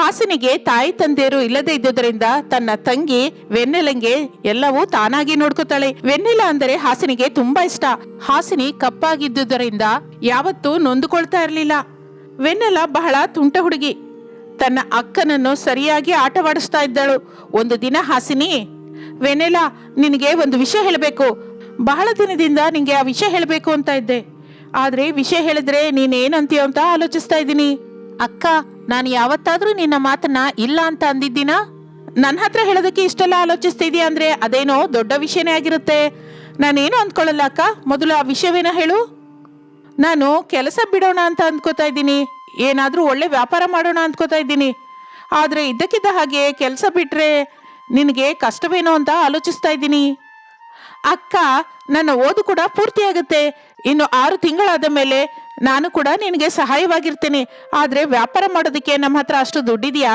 ಹಾಸಿನಿಗೆ ತಾಯಿ ತಂದೆಯರು ಇಲ್ಲದೆ ಇದ್ದುದರಿಂದ ತನ್ನ ತಂಗಿ ವೆನ್ನೆಲಂಗೆ ಎಲ್ಲವೂ ತಾನಾಗಿ ನೋಡ್ಕೋತಾಳೆ. ವೆನ್ನೆಲ ಅಂದರೆ ಹಾಸನಿಗೆ ತುಂಬಾ ಇಷ್ಟ. ಹಾಸಿನಿ ಕಪ್ಪಾಗಿದ್ದುದರಿಂದ ಯಾವತ್ತೂ ನೊಂದುಕೊಳ್ತಾ ಇರಲಿಲ್ಲ. ವೆನ್ನೆಲ ಬಹಳ ತುಂಟ ಹುಡುಗಿ. ತನ್ನ ಅಕ್ಕನನ್ನು ಸರಿಯಾಗಿ ಆಟವಾಡಿಸ್ತಾ ಇದ್ದಳು. ಒಂದು ದಿನ ಹಾಸಿನಿ ವೆನೆಲ ನಿನಗೆ ಒಂದು ವಿಷಯ ಹೇಳಬೇಕು. ಬಹಳ ದಿನದಿಂದ ನಿಂಗೆ ಆ ವಿಷಯ ಹೇಳಬೇಕು ಅಂತ ಇದ್ದೆ. ಆದರೆ ವಿಷಯ ಹೇಳಿದ್ರೆ ನೀನೇನಂತೀಯ ಅಂತ ಆಲೋಚಿಸ್ತಾ ಇದ್ದೀನಿ. ಅಕ್ಕ ನಾನು ಯಾವತ್ತಾದ್ರೂ ನಿನ್ನ ಮಾತನ್ನ ಇಲ್ಲ ಅಂತ ಅಂದಿದ್ದೀನಾ? ನನ್ನ ಹತ್ರ ಹೇಳೋದಕ್ಕೆ ಇಷ್ಟೆಲ್ಲ ಆಲೋಚಿಸ್ತಿದ್ಯಾ ಅಂದ್ರೆ ಅದೇನೋ ದೊಡ್ಡ ವಿಷಯನೇ ಆಗಿರುತ್ತೆ. ನಾನೇನು ಅಂದ್ಕೊಳ್ಳಲ್ಲ ಅಕ್ಕ? ಮೊದಲು ಆ ವಿಷಯವೇನ ಹೇಳು. ನಾನು ಕೆಲಸ ಬಿಡೋಣ ಅಂತ ಅಂದ್ಕೋತಾ ಇದ್ದೀನಿ. ಏನಾದರೂ ಒಳ್ಳೆ ವ್ಯಾಪಾರ ಮಾಡೋಣ ಅಂದ್ಕೋತಾ ಇದ್ದೀನಿ. ಆದರೆ ಇದ್ದಕ್ಕಿದ್ದ ಹಾಗೆ ಕೆಲಸ ಬಿಟ್ರೆ ನಿನಗೆ ಕಷ್ಟವೇನೋ ಅಂತ ಆಲೋಚಿಸ್ತಾ ಇದ್ದೀನಿ. ಅಕ್ಕ, ನನ್ನ ಓದು ಕೂಡ ಪೂರ್ತಿಯಾಗುತ್ತೆ. ಇನ್ನು ಆರು ತಿಂಗಳಾದ ಮೇಲೆ ನಾನು ಕೂಡ ನಿನಗೆ ಸಹಾಯವಾಗಿರ್ತೇನೆ. ಆದರೆ ವ್ಯಾಪಾರ ಮಾಡೋದಕ್ಕೆ ನಮ್ಮ ಹತ್ರ ಅಷ್ಟು ದುಡ್ಡಿದೆಯಾ?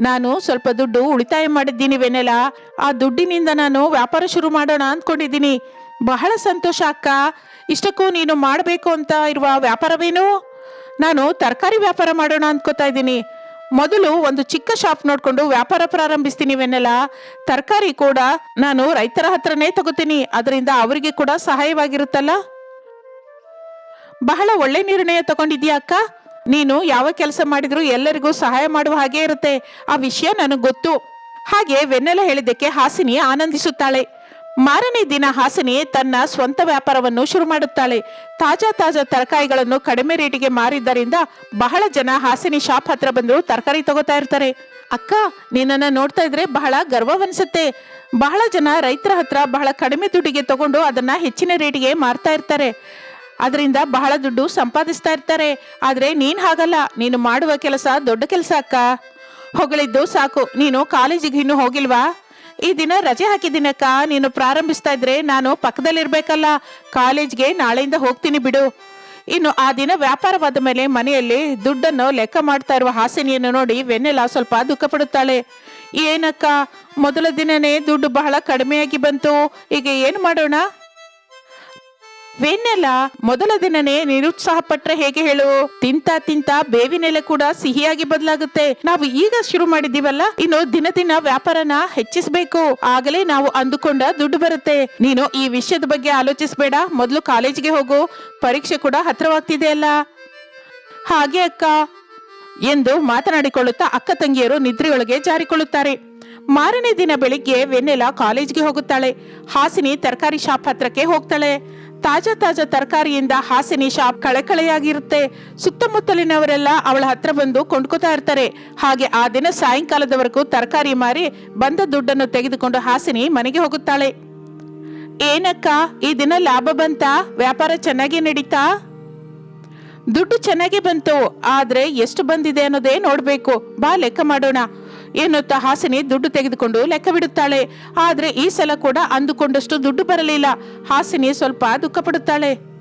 ನಾನು ಸ್ವಲ್ಪ ದುಡ್ಡು ಉಳಿತಾಯ ಮಾಡಿದ್ದೀನಿ ವೆನೆಲ ಆ ದುಡ್ಡಿನಿಂದ ನಾನು ವ್ಯಾಪಾರ ಶುರು ಮಾಡೋಣ ಅಂದ್ಕೊಂಡಿದ್ದೀನಿ. ಬಹಳ ಸಂತೋಷ ಅಕ್ಕ. ಇಷ್ಟಕ್ಕೂ ನೀನು ಮಾಡಬೇಕು ಅಂತ ಇರುವ ವ್ಯಾಪಾರವೇನು? ನಾನು ತರಕಾರಿ ವ್ಯಾಪಾರ ಮಾಡೋಣ ಅಂದ್ಕೋತಾ ಇದ್ದೀನಿ. ಮೊದಲು ಒಂದು ಚಿಕ್ಕ ಶಾಪ್ ನೋಡ್ಕೊಂಡು ವ್ಯಾಪಾರ ಪ್ರಾರಂಭಿಸ್ತೀನಿ ವೆನ್ನೆಲ್ಲ ತರಕಾರಿ ಕೂಡ ನಾನು ರೈತರ ಹತ್ರನೇ ತಗೋತೀನಿ. ಅದರಿಂದ ಅವರಿಗೆ ಕೂಡ ಸಹಾಯವಾಗಿರುತ್ತಲ್ಲ? ಬಹಳ ಒಳ್ಳೆ ನಿರ್ಣಯ ತಗೊಂಡಿದ್ಯಾ ಅಕ್ಕ? ನೀನು ಯಾವ ಕೆಲಸ ಮಾಡಿದ್ರು ಎಲ್ಲರಿಗೂ ಸಹಾಯ ಮಾಡುವ ಹಾಗೆ ಇರುತ್ತೆ. ಆ ವಿಷಯ ನನಗೆ ಗೊತ್ತು. ಹಾಗೆ ವೆನ್ನೆಲ ಹೇಳಿದ್ದಕ್ಕೆ ಹಾಸಿನಿ ಆನಂದಿಸುತ್ತಾಳೆ. ಮಾರನೇ ದಿನ ಹಾಸಿನಿ ತನ್ನ ಸ್ವಂತ ವ್ಯಾಪಾರವನ್ನು ಶುರು ಮಾಡುತ್ತಾಳೆ. ತಾಜಾ ತಾಜಾ ತರಕಾರಿಗಳನ್ನು ಕಡಿಮೆ ರೇಟಿಗೆ ಮಾರಿದ್ದರಿಂದ ಬಹಳ ಜನ ಹಾಸಿನಿ ಶಾಪ್ ಹತ್ರ ಬಂದು ತರಕಾರಿ ತಗೋತಾ ಇರ್ತಾರೆ. ಅಕ್ಕ, ನಿನ್ನನ್ನು ನೋಡ್ತಾ ಇದ್ರೆ ಬಹಳ ಗರ್ವವನ್ಸುತ್ತೆ. ಬಹಳ ಜನ ರೈತರ ಹತ್ರ ಬಹಳ ಕಡಿಮೆ ದುಡ್ಡಿಗೆ ತಗೊಂಡು ಅದನ್ನ ಹೆಚ್ಚಿನ ರೇಟಿಗೆ ಮಾರ್ತಾ ಇರ್ತಾರೆ. ಅದರಿಂದ ಬಹಳ ದುಡ್ಡು ಸಂಪಾದಿಸ್ತಾ ಇರ್ತಾರೆ. ಆದ್ರೆ ನೀನ್ ಹಾಗಲ್ಲ. ನೀನು ಮಾಡುವ ಕೆಲಸ ದೊಡ್ಡ ಕೆಲಸ ಅಕ್ಕ. ಹೊಗಳಿದ್ದು ಸಾಕು. ನೀನು ಕಾಲೇಜಿಗೆ ಇನ್ನು ಹೋಗಿಲ್ವಾ? ಈ ದಿನ ರಜೆ ಹಾಕಿದ್ದೀನಕ್ಕ ನೀನು ಪ್ರಾರಂಭಿಸ್ತಾ ಇದ್ರೆ ನಾನು ಪಕ್ಕದಲ್ಲಿರ್ಬೇಕಲ್ಲ. ಕಾಲೇಜ್ಗೆ ನಾಳೆಯಿಂದ ಹೋಗ್ತೀನಿ ಬಿಡು. ಇನ್ನು ಆ ದಿನ ವ್ಯಾಪಾರವಾದ ಮೇಲೆ ಮನೆಯಲ್ಲಿ ದುಡ್ಡನ್ನು ಲೆಕ್ಕ ಮಾಡ್ತಾ ಇರುವ ಹಾಸಿನಿಯನ್ನು ನೋಡಿ ವೆನ್ನೆಲ ಸ್ವಲ್ಪ ದುಃಖ ಪಡುತ್ತಾಳೆ. ಏನಕ್ಕ? ಮೊದಲ ದಿನನೇ ದುಡ್ಡು ಬಹಳ ಕಡಿಮೆಯಾಗಿ ಬಂತು. ಈಗ ಏನು ಮಾಡೋಣ? ವೆನ್ನೆಲ್ಲ ಮೊದಲ ದಿನನೇ ನಿರುತ್ಸಾಹ ಪಟ್ರೆ ಹೇಗೆ ಹೇಳು? ತಿಂತ ತಿಂತ ಬೇವಿನೆಲೆ ಕೂಡ ಸಿಹಿಯಾಗಿ ಬದಲಾಗುತ್ತೆ. ನಾವು ಈಗ ಶುರು ಮಾಡಿದೀವಲ್ಲ ಇನ್ನು ದಿನ ದಿನ ವ್ಯಾಪಾರನ ಹೆಚ್ಚಿಸಬೇಕು. ಆಗಲೇ ನಾವು ಅಂದುಕೊಂಡ ದುಡ್ಡು ಬರುತ್ತೆ. ನೀನು ಈ ವಿಷಯದ ಬಗ್ಗೆ ಆಲೋಚಿಸಬೇಡ. ಮೊದಲು ಕಾಲೇಜ್ಗೆ ಹೋಗು. ಪರೀಕ್ಷೆ ಕೂಡ ಹತ್ರವಾಗ್ತಿದೆ ಅಲ್ಲ. ಹಾಗೆ ಅಕ್ಕ. ಎಂದು ಮಾತನಾಡಿಕೊಳ್ಳುತ್ತಾ ಅಕ್ಕ ತಂಗಿಯರು ನಿದ್ರೆಯೊಳಗೆ ಜಾರಿಕೊಳ್ಳುತ್ತಾರೆ. ಮಾರನೇ ದಿನ ಬೆಳಿಗ್ಗೆ ವೆನ್ನೆಲ ಕಾಲೇಜ್ಗೆ ಹೋಗುತ್ತಾಳೆ. ಹಾಸಿನಿ ತರಕಾರಿ ಶಾಪ್ ಹತ್ರಕ್ಕೆ ಹೋಗ್ತಾಳೆ. ತಾಜಾ ತಾಜಾ ತರಕಾರಿಯಿಂದ ಹಾಸಿನಿ ಶಾಪ್ ಕಳೆಕಳೆಯಾಗಿರುತ್ತೆ. ಸುತ್ತಮುತ್ತಲಿನವರೆಲ್ಲ ಅವಳ ಹತ್ರ ಬಂದು ಕೊಂಡ್ಕೋತಾ ಇರ್ತಾರೆ. ಹಾಗೆ ಆ ದಿನ ಸಾಯಂಕಾಲದವರೆಗೂ ತರಕಾರಿ ಮಾರಿ ಬಂದ ದುಡ್ಡನ್ನು ತೆಗೆದುಕೊಂಡು ಹಾಸಿನಿ ಮನೆಗೆ ಹೋಗುತ್ತಾಳೆ. ಏನಕ್ಕ, ಈ ದಿನ ಲಾಭ ಬಂತ? ವ್ಯಾಪಾರ ಚೆನ್ನಾಗಿ ನಡೀತಾ? ದುಡ್ಡು ಚೆನ್ನಾಗಿ ಬಂತು, ಆದ್ರೆ ಎಷ್ಟು ಬಂದಿದೆ ಅನ್ನೋದೇ ನೋಡ್ಬೇಕು. ಬಾ ಲೆಕ್ಕ ಮಾಡೋಣ. ಎನ್ನುತ್ತಾ ಹಾಸಿನಿ ದುಡ್ಡು ತೆಗೆದುಕೊಂಡು ಲೆಕ್ಕ ಬಿಡುತ್ತಾಳೆ. ಆದರೆ ಈ ಸಲ ಕೂಡ ಅಂದುಕೊಂಡಷ್ಟು ದುಡ್ಡು ಬರಲಿಲ್ಲ. ಹಾಸಿನಿ ಸ್ವಲ್ಪ ದುಃಖ ಪಡುತ್ತಾಳೆ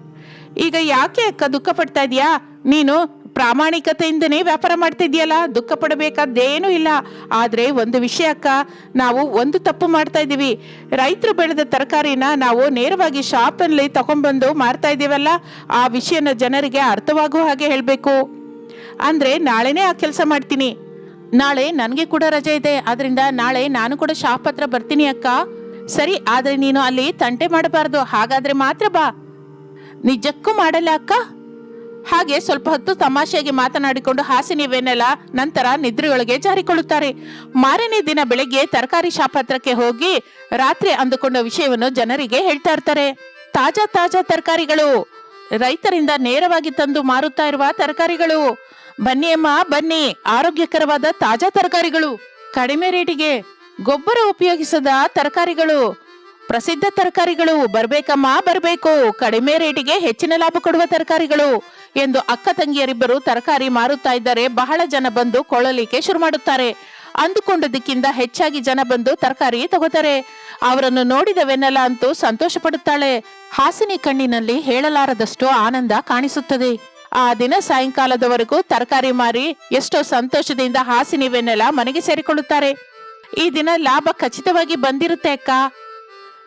ಈಗ ಯಾಕೆ ಅಕ್ಕ ದುಃಖ ಪಡ್ತಾ ಇದೀಯಾ ನೀನು ಪ್ರಾಮಾಣಿಕತೆಯಿಂದನೇ ವ್ಯಾಪಾರ ಮಾಡ್ತಾ ಇದೆಯಲ್ಲ ದುಃಖ ಪಡಬೇಕಾದ್ದೇನೂ ಇಲ್ಲ. ಆದರೆ ಒಂದು ವಿಷಯ ಅಕ್ಕ, ನಾವು ಒಂದು ತಪ್ಪು ಮಾಡ್ತಾ ಇದೀವಿ ರೈತರು ಬೆಳೆದ ತರಕಾರಿನ ನಾವು ನೇರವಾಗಿ ಶಾಪಲ್ಲಿ ತಗೊಂಡ್ಬಂದು ಮಾರ್ತಾ ಇದೀವಲ್ಲ ಆ ವಿಷಯನ ಜನರಿಗೆ ಅರ್ಥವಾಗುವ ಹಾಗೆ ಹೇಳಬೇಕು. ಅಂದ್ರೆ ನಾಳೆನೇ ಆ ಕೆಲಸ ಮಾಡ್ತೀನಿ. ನಾಳೆ ನನಗೆ ಕೂಡ ರಜೆ ಇದೆ. ಆದ್ರಿಂದ ನಾಳೆ ನಾನು ಕೂಡ ಶಾಪ್ ಹತ್ರ ಬರ್ತೀನಿ ಅಕ್ಕ. ಸರಿ, ಆದ್ರೆ ನೀನು ಅಲ್ಲಿ ತಂಟೆ ಮಾಡಬಾರ್ದು. ಹಾಗಾದ್ರೆ ಮಾತ್ರ ಬಾ. ನಿಜಕ್ಕೂ ಮಾಡಲ್ಲ ಅಕ್ಕ. ಹಾಗೆ ಸ್ವಲ್ಪ ಹೊತ್ತು ತಮಾಷೆಗೆ ಮಾತನಾಡಿಕೊಂಡು ಹಾಸಿನಿವೆನ್ನೆಲ್ಲ ನಂತರ ನಿದ್ರೆಯೊಳಗೆ ಜಾರಿಕೊಳ್ಳುತ್ತಾರೆ. ಮಾರನೇ ದಿನ ಬೆಳಗ್ಗೆ ತರಕಾರಿ ಶಾಪ್ ಹತ್ರಕ್ಕೆ ಹೋಗಿ ರಾತ್ರಿ ಅಂದುಕೊಂಡ ವಿಷಯವನ್ನು ಜನರಿಗೆ ಹೇಳ್ತಾ ಇರ್ತಾರೆ. ತಾಜಾ ತಾಜಾ ತರಕಾರಿಗಳು. ರೈತರಿಂದ ನೇರವಾಗಿ ತಂದು ಮಾರುತ್ತಾ ಇರುವ ತರಕಾರಿಗಳು. ಬನ್ನಿ ಅಮ್ಮ, ಬನ್ನಿ. ಆರೋಗ್ಯಕರವಾದ ತಾಜಾ ತರಕಾರಿಗಳು. ಕಡಿಮೆ ರೇಟಿಗೆ ಗೊಬ್ಬರ ಉಪಯೋಗಿಸದ ತರಕಾರಿಗಳು. ಪ್ರಸಿದ್ಧ ತರಕಾರಿಗಳು. ಬರ್ಬೇಕಮ್ಮ, ಬರ್ಬೇಕು. ಕಡಿಮೆ ರೇಟಿಗೆ ಹೆಚ್ಚಿನ ಲಾಭ ಕೊಡುವ ತರಕಾರಿಗಳು ಎಂದು ಅಕ್ಕ ತಂಗಿಯರಿಬ್ಬರು ತರಕಾರಿ ಮಾರುತ್ತಾ ಇದ್ದರೆ. ಬಹಳ ಜನ ಬಂದು ಕೊಳ್ಳಲಿಕ್ಕೆ ಶುರು ಮಾಡುತ್ತಾರೆ. ಅಂದುಕೊಂಡದಕ್ಕಿಂತ ಹೆಚ್ಚಾಗಿ ಜನ ಬಂದು ತರಕಾರಿ ತಗೋತಾರೆ. ಅವರನ್ನು ನೋಡಿದ ವೆನ್ನೆಲ ಅಂತೂ ಸಂತೋಷ ಪಡುತ್ತಾಳೆ ಹಾಸಿನಿ ಕಣ್ಣಿನಲ್ಲಿ ಹೇಳಲಾರದಷ್ಟು ಆನಂದ ಕಾಣಿಸುತ್ತದೆ. ಆ ದಿನ ಸಾಯಂಕಾಲದವರೆಗೂ ತರಕಾರಿ ಮಾರಿ ಎಷ್ಟೋ ಸಂತೋಷದಿಂದ ಹಾಸಿನಿವೆನ್ನೆಲ್ಲ ಮನೆಗೆ ಸೇರಿಕೊಳ್ಳುತ್ತಾರೆ. ಈ ದಿನ ಲಾಭ ಖಚಿತವಾಗಿ ಬಂದಿರುತ್ತೆ ಅಕ್ಕ.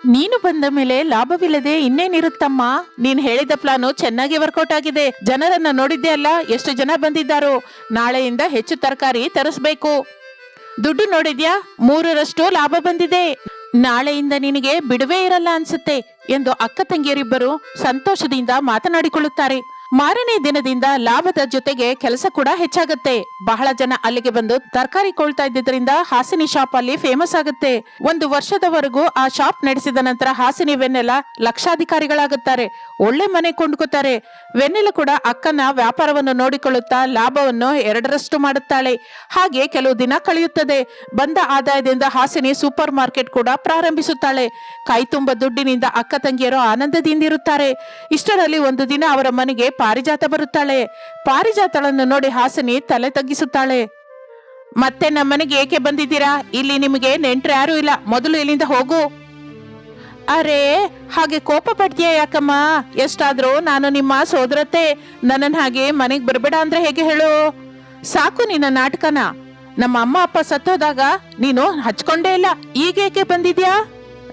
ನೀನು ಬಂದ ಮೇಲೆ ಲಾಭವಿಲ್ಲದೆ ಇನ್ನೇನಿರುತ್ತಮ್ಮ? ನೀನ್ ಹೇಳಿದ ಪ್ಲಾನು ಚೆನ್ನಾಗಿ ವರ್ಕೌಟ್ ಆಗಿದೆ. ಜನರನ್ನ ನೋಡಿದ್ದೆ ಅಲ್ಲ, ಎಷ್ಟು ಜನ ಬಂದಿದ್ದಾರೋ? ನಾಳೆಯಿಂದ ಹೆಚ್ಚು ತರಕಾರಿ ತರಿಸ್ಬೇಕು. ದುಡ್ಡು ನೋಡಿದ್ಯಾ? ಮೂರರಷ್ಟು ಲಾಭ ಬಂದಿದೆ. ನಾಳೆಯಿಂದ ನಿನಗೆ ಬಿಡುವೇ ಇರಲ್ಲ ಅನ್ಸುತ್ತೆ ಎಂದು ಅಕ್ಕ ತಂಗಿಯರಿಬ್ಬರು ಸಂತೋಷದಿಂದ ಮಾತನಾಡಿಕೊಳ್ಳುತ್ತಾರೆ. ಮಾರನೇ ದಿನದಿಂದ ಲಾಭದ ಜೊತೆಗೆ ಕೆಲಸ ಕೂಡ ಹೆಚ್ಚಾಗುತ್ತೆ. ಬಹಳ ಜನ ಅಲ್ಲಿಗೆ ಬಂದು ತರಕಾರಿ ಕೊಳ್ತಾ ಇದ್ದಿದ್ರಿಂದ ಹಾಸಿನಿ ಶಾಪ್ ಅಲ್ಲಿ ಫೇಮಸ್ ಆಗುತ್ತೆ. ಒಂದು ವರ್ಷದವರೆಗೂ ಆ ಶಾಪ್ ನಡೆಸಿದ ನಂತರ ಹಾಸಿನಿ ವೆನ್ನೆಲ ಲಕ್ಷಾಧಿಕಾರಿಗಳಾಗುತ್ತಾರೆ. ಒಳ್ಳೆ ಮನೆ ಕೊಂಡ್ಕೋತಾರೆ. ವೆನ್ನೆಲ ಕೂಡ ಅಕ್ಕನ ವ್ಯಾಪಾರವನ್ನು ನೋಡಿಕೊಳ್ಳುತ್ತಾ ಲಾಭವನ್ನು ಎರಡರಷ್ಟು ಮಾಡುತ್ತಾಳೆ. ಹಾಗೆ ಕೆಲವು ದಿನ ಕಳೆಯುತ್ತದೆ. ಬಂದ ಆದಾಯದಿಂದ ಹಾಸಿನಿ ಸೂಪರ್ ಮಾರ್ಕೆಟ್ ಕೂಡ ಪ್ರಾರಂಭಿಸುತ್ತಾಳೆ. ಕೈ ತುಂಬ ದುಡ್ಡಿನಿಂದ ಅಕ್ಕ ತಂಗಿಯರು ಆನಂದದಿಂದಿರುತ್ತಾರೆ. ಇಷ್ಟರಲ್ಲಿ ಒಂದು ದಿನ ಅವರ ಮನೆಗೆ ಪಾರಿಜಾತ ಬರುತ್ತಾಳೆ. ಪಾರಿಜಾತಳನ್ನು ನೋಡಿ ಹಾಸನಿ ತಲೆ ತಗ್ಗಿಸುತ್ತಾಳೆ. ಮತ್ತೆ ನಮ್ಮನೆಗೆ ಏಕೆ ಬಂದಿದ್ದೀರಾ? ಇಲ್ಲಿ ನಿಮಗೆ ನೆಂಟ್ರು ಯಾರು ಇಲ್ಲ. ಮೊದಲು ಇಲ್ಲಿಂದ ಹೋಗು. ಅರೆ, ಹಾಗೆ ಕೋಪ ಪಡ್ತೀಯ ಯಾಕಮ್ಮ? ಎಷ್ಟಾದ್ರೂ ನಾನು ನಿಮ್ಮ ಸೋದರತೆ ನನ್ನನ್ ಹಾಗೆ ಮನೆಗ್ ಬರ್ಬೇಡ ಅಂದ್ರೆ ಹೇಗೆ ಹೇಳು? ಸಾಕು ನಿನ್ನ ನಾಟಕನ. ನಮ್ಮ ಅಮ್ಮ ಅಪ್ಪ ಸತ್ತೋದಾಗ ನೀನು ಹಚ್ಕೊಂಡೇ ಇಲ್ಲ. ಈಗೇಕೆ ಬಂದಿದ್ಯಾ?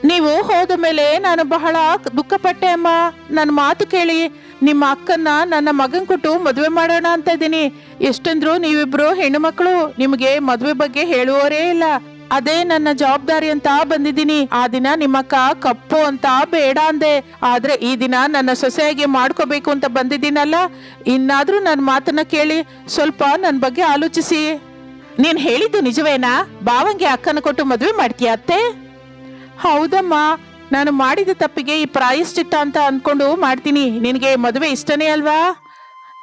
ನೀವು ಹೋದ ಮೇಲೆ ನಾನು ಬಹಳ ದುಃಖಪಟ್ಟೆ ಅಮ್ಮ. ನನ್ನ ಮಾತು ಕೇಳಿ. ನಿಮ್ಮ ಅಕ್ಕನ್ನ ನನ್ನ ಮಗನ್ ಕೊಟ್ಟು ಮದುವೆ ಮಾಡೋಣ ಅಂತ ಇದ್ದೀನಿ. ಎಷ್ಟಂದ್ರು ನೀವಿಬ್ರು ಹೆಣ್ಣು ಮಕ್ಕಳು, ನಿಮಗೆ ಮದುವೆ ಬಗ್ಗೆ ಹೇಳುವವರೇ ಇಲ್ಲ. ಅದೇ ನನ್ನ ಜವಾಬ್ದಾರಿ ಅಂತ ಬಂದಿದ್ದೀನಿ. ಆ ದಿನ ನಿಮ್ಮಕ್ಕ ಕಪ್ಪು ಅಂತ ಬೇಡ ಅಂದೆ. ಆದ್ರೆ ಈ ದಿನ ನನ್ನ ಸೊಸೆಯಾಗಿ ಮಾಡ್ಕೋಬೇಕು ಅಂತ ಬಂದಿದ್ದೀನಲ್ಲ. ಇನ್ನಾದ್ರೂ ನನ್ನ ಮಾತನ್ನ ಕೇಳಿ ಸ್ವಲ್ಪ ನನ್ನ ಬಗ್ಗೆ ಆಲೋಚಿಸಿ. ನೀನ್ ಹೇಳಿದ್ದು ನಿಜವೇನಾ? ಬಾವಂಗೆ ಅಕ್ಕನ ಕೊಟ್ಟು ಮದುವೆ ಮಾಡ್ತೀಯ ಅತ್ತೆ? ಹೌದಮ್ಮ. ನಾನು ಮಾಡಿದ ತಪ್ಪಿಗೆ ಈ ಪ್ರಾಯಶ್ಚಿತ್ತ ಅಂತ ಅಂದ್ಕೊಂಡು ಮಾಡ್ತೀನಿ. ನಿನಗೆ ಮದುವೆ ಇಷ್ಟನೇ ಅಲ್ವಾ?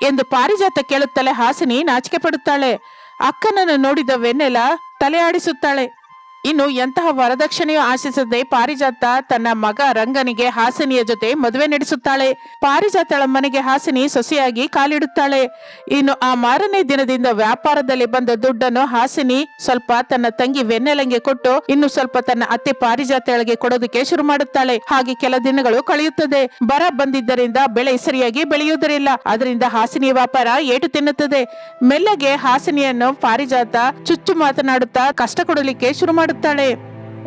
ಎಂದು ಪಾರಿಜಾತ ಕೇಳುತ್ತಲೇ ಹಾಸಿನಿ ನಾಚಿಕೆ ಪಡುತ್ತಾಳೆ. ಅಕ್ಕನನ್ನು ನೋಡಿದ ವೆನ್ನೆಲ ತಲೆ ಆಡಿಸುತ್ತಾಳೆ ಇನ್ನು ಎಂತಹ ವರದಕ್ಷಿಣೆಯೂ ಆಶಿಸದೆ ಪಾರಿಜಾತ ತನ್ನ ಮಗ ರಂಗನಿಗೆ ಹಾಸಿನಿಯ ಜೊತೆ ಮದುವೆ ನಡೆಸುತ್ತಾಳೆ. ಪಾರಿಜಾತಳ ಮನೆಗೆ ಹಾಸಿನಿ ಸೊಸೆಯಾಗಿ ಕಾಲಿಡುತ್ತಾಳೆ. ಇನ್ನು ಆ ಮಾರನೇ ದಿನದಿಂದ ವ್ಯಾಪಾರದಲ್ಲಿ ಬಂದ ದುಡ್ಡನ್ನು ಹಾಸಿನಿ ಸ್ವಲ್ಪ ತನ್ನ ತಂಗಿ ವೆನ್ನೆಲಂಗೆ ಕೊಟ್ಟು ಇನ್ನು ಸ್ವಲ್ಪ ತನ್ನ ಅತ್ತೆ ಪಾರಿಜಾತಳಿಗೆ ಕೊಡೋದಕ್ಕೆ ಶುರು ಮಾಡುತ್ತಾಳೆ. ಹಾಗೆ ಕೆಲ ದಿನಗಳು ಕಳೆಯುತ್ತದೆ. ಬರ ಬಂದಿದ್ದರಿಂದ ಬೆಳೆ ಸರಿಯಾಗಿ ಬೆಳೆಯುವುದರಿಲ್ಲ. ಅದರಿಂದ ಹಾಸಿನಿ ವ್ಯಾಪಾರ ಏಟು ತಿನ್ನುತ್ತದೆ. ಮೆಲ್ಲಗೆ ಹಾಸಿನಿಯನ್ನು ಪಾರಿಜಾತ ಚುಚ್ಚು ಮಾತನಾಡುತ್ತಾ ಕಷ್ಟ ಕೊಡಲಿಕ್ಕೆ ಶುರು ಮಾಡುತ್ತಾಳೆ